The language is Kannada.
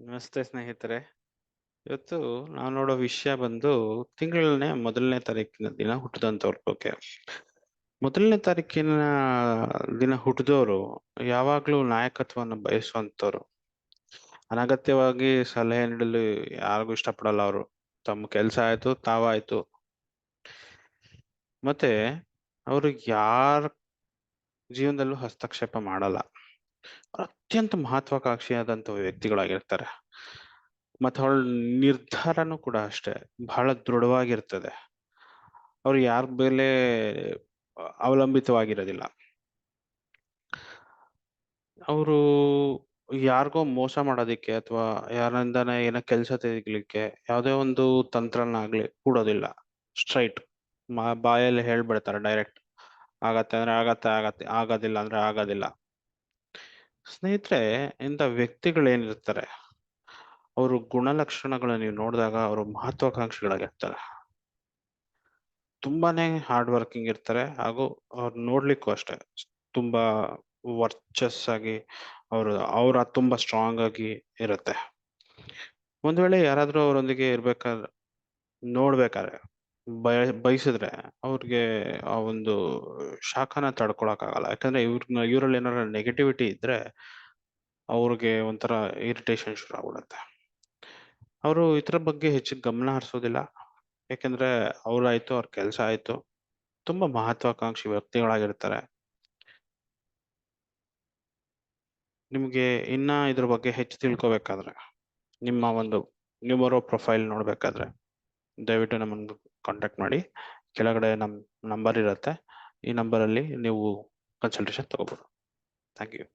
ನಮಸ್ತೆ ಸ್ನೇಹಿತರೆ. ಇವತ್ತು ನಾವು ನೋಡೋ ವಿಷಯ ಬಂದು ತಿಂಗಳನೇ ಮೊದಲನೇ ತಾರೀಕಿನ ದಿನ ಹುಟ್ಟಿದಂಥವ್ರ ಬಗ್ಗೆ. ಮೊದಲನೇ ತಾರೀಕಿನ ದಿನ ಹುಟ್ಟಿದವರು ಯಾವಾಗ್ಲೂ ನಾಯಕತ್ವವನ್ನು ಬಯಸುವಂತವ್ರು. ಅನಗತ್ಯವಾಗಿ ಸಲಹೆ ನೀಡಲು ಯಾರಿಗೂ ಇಷ್ಟಪಡಲ್ಲ ಅವರು. ತಮ್ಮ ಕೆಲಸ ಆಯ್ತು, ತಾವಾಯ್ತು. ಮತ್ತೆ ಅವರು ಯಾರ ಜೀವನದಲ್ಲೂ ಹಸ್ತಕ್ಷೇಪ ಮಾಡಲ್ಲ. ಅತ್ಯಂತ ಮಹತ್ವಾಕಾಂಕ್ಷಿಯಾದಂಥ ವ್ಯಕ್ತಿಗಳಾಗಿರ್ತಾರೆ. ಮತ್ತು ಅವಳ ನಿರ್ಧಾರನೂ ಕೂಡ ಅಷ್ಟೇ, ಬಹಳ ದೃಢವಾಗಿರ್ತದೆ. ಅವ್ರು ಯಾರ ಮೇಲೆ ಅವಲಂಬಿತವಾಗಿರೋದಿಲ್ಲ. ಅವರು ಯಾರಿಗೋ ಮೋಸ ಮಾಡೋದಿಕ್ಕೆ ಅಥವಾ ಯಾರಿಂದಾನೆ ಏನೋ ಕೆಲಸ ತೆಗಿಲಿಕ್ಕೆ ಯಾವುದೇ ಒಂದು ತಂತ್ರನಾಗ್ಲಿ ಕೂಡೋದಿಲ್ಲ. ಸ್ಟ್ರೈಟ್. ಬಾಯಲ್ಲಿ ಹೇಳ್ಬಿಡ್ತಾರೆ ಡೈರೆಕ್ಟ್. ಆಗತ್ತೆ ಅಂದ್ರೆ ಆಗತ್ತೆ ಆಗತ್ತೆ, ಆಗೋದಿಲ್ಲ ಅಂದ್ರೆ ಆಗೋದಿಲ್ಲ. ಸ್ನೇಹಿತರೆ, ಇಂಥ ವ್ಯಕ್ತಿಗಳೇನಿರ್ತಾರೆ ಅವರು ಗುಣಲಕ್ಷಣಗಳನ್ನ ನೀವು ನೋಡಿದಾಗ ಅವರು ಮಹತ್ವಾಕಾಂಕ್ಷಿಗಳಾಗಿರ್ತಾರೆ. ತುಂಬಾನೇ ಹಾರ್ಡ್ ವರ್ಕಿಂಗ್ ಇರ್ತಾರೆ, ಹಾಗೂ ಅವ್ರು ನೋಡ್ಲಿಕ್ಕೂ ಅಷ್ಟೇ, ತುಂಬಾ ವರ್ಚಸ್ಸಾಗಿ ಅವರು, ಅವರ ತುಂಬಾ ಸ್ಟ್ರಾಂಗ್ ಆಗಿ ಇರುತ್ತೆ. ಒಂದ್ ವೇಳೆ ಯಾರಾದ್ರೂ ಅವರೊಂದಿಗೆ ಇರ್ಬೇಕಾದ್ರೆ, ನೋಡ್ಬೇಕಾದ್ರೆ ಬಯ, ಬಯಸಿದ್ರೆ ಅವ್ರಿಗೆ ಆ ಒಂದು ಶಾಖನ ತಡ್ಕೊಳಕ್ಕಾಗಲ್ಲ. ಯಾಕಂದ್ರೆ ಇವ್ರ ಇವರಲ್ಲಿ ಏನಾರ ನೆಗೆಟಿವಿಟಿ ಇದ್ರೆ ಅವ್ರಿಗೆ ಒಂಥರ ಇರಿಟೇಷನ್ ಶುರು ಆಗ್ಬಿಡುತ್ತೆ. ಅವರು ಇತರ ಬಗ್ಗೆ ಹೆಚ್ಚು ಗಮನ ಹರಿಸೋದಿಲ್ಲ. ಯಾಕಂದ್ರೆ ಅವ್ರಾಯ್ತು, ಅವ್ರ ಕೆಲಸ ಆಯ್ತು. ತುಂಬಾ ಮಹತ್ವಾಕಾಂಕ್ಷಿ ವ್ಯಕ್ತಿಗಳಾಗಿರ್ತಾರೆ. ನಿಮಗೆ ಇನ್ನ ಇದ್ರ ಬಗ್ಗೆ ಹೆಚ್ಚು ತಿಳ್ಕೊಬೇಕಾದ್ರೆ, ನಿಮ್ಮ ಒಂದು ನ್ಯೂಮರೋ ಪ್ರೊಫೈಲ್ ನೋಡ್ಬೇಕಾದ್ರೆ ದಯವಿಟ್ಟು ನಮ್ಮನ್ನು ಕಾಂಟ್ಯಾಕ್ಟ್ ಮಾಡಿ. ಕೆಳಗಡೆ ನಮ್ಮ ನಂಬರ್ ಇರುತ್ತೆ. ಈ ನಂಬರಲ್ಲಿ ನೀವು ಕನ್ಸಲ್ಟೇಷನ್ ತಗೋಬೋದು. Thank you